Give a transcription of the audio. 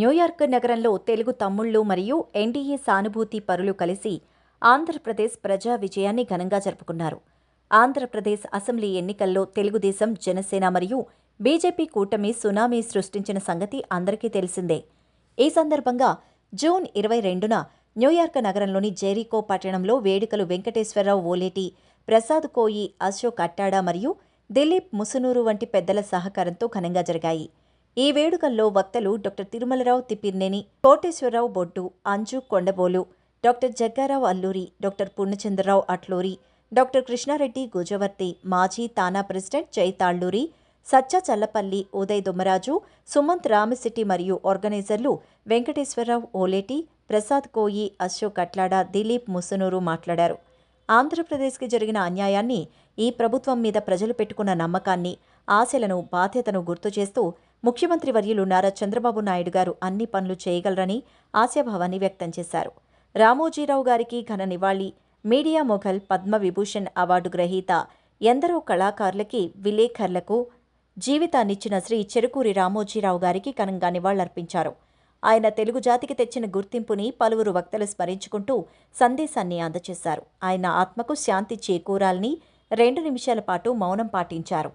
New York నగరంలో తెలుగు తమ్ముళ్ళు మరియు ఎన్డీఏ సానుభూతి పరులు కలిసి ఆంధ్రప్రదేశ్ ప్రజా విజయాన్ని ఘనంగా జరుపుకున్నారు. ఆంధ్రప్రదేశ్ అసెంబ్లీ ఎన్నికల్లో తెలుగుదేశం జనసేన మరియు బీజేపీ కూటమి సునామీ సృష్టించిన సంగతి అందరికీ తెలిసిందే. ఈ సందర్భంగా జూన్ ఇరవై రెండున న్యూయార్క్ నగరంలోని జెరీకో పట్టణంలో వేడుకలు వెంకటేశ్వరరావు ఓలేటి ప్రసాద్ కోయి అశోక్ అట్టాడా మరియు దిలీప్ ముసునూరు వంటి పెద్దల సహకారంతో ఘనంగా జరిగాయి. ఈ వేడుకల్లో వక్తలు doctor Tirumalarao Tippirneni Koteswararao Boddu Anju Kondabolu doctor Jaggarao Alluri doctor Purnachandrarao Atluri doctor Krishnareddy Gujavarthi మాజీ తానా ప్రెసిడెంట్ జైతాళ్ళూరి సచ్చ చల్లపల్లి ఉదయ్ దుమ్మరాజు సుమంత్ రామశెట్టి మరియు ఆర్గనైజర్లు వెంకటేశ్వరరావు ఓలేటి ప్రసాద్ కోయి అశోక్ అట్లాడ దిలీప్ ముసునూరు మాట్లాడారు. ఆంధ్రప్రదేశ్కి జరిగిన అన్యాయాన్ని ఈ ప్రభుత్వం మీద ప్రజలు పెట్టుకున్న నమ్మకాన్ని ఆశలను బాధ్యతను గుర్తు చేస్తూ ముఖ్యమంత్రి వర్యులు నారా చంద్రబాబు నాయుడు గారు అన్ని పనులు చేయగలరని ఆశాభావాన్ని వ్యక్తం చేశారు. రామోజీరావు గారికి ఘన నివాళి media mogul Padma Vibhushan award గ్రహీత ఎందరో కళాకారులకి విలేకరులకు జీవితాన్నిచ్చిన శ్రీ చెరుకూరి రామోజీరావు గారికి ఘనంగా నివాళులర్పించారు. ఆయన తెలుగు జాతికి తెచ్చిన గుర్తింపుని పలువురు వక్తలు స్మరించుకుంటూ సందేశాన్ని అందజేశారు ఆయన ఆత్మకు శాంతి చేకూరాలని రెండు నిమిషాల పాటు మౌనం పాటించారు.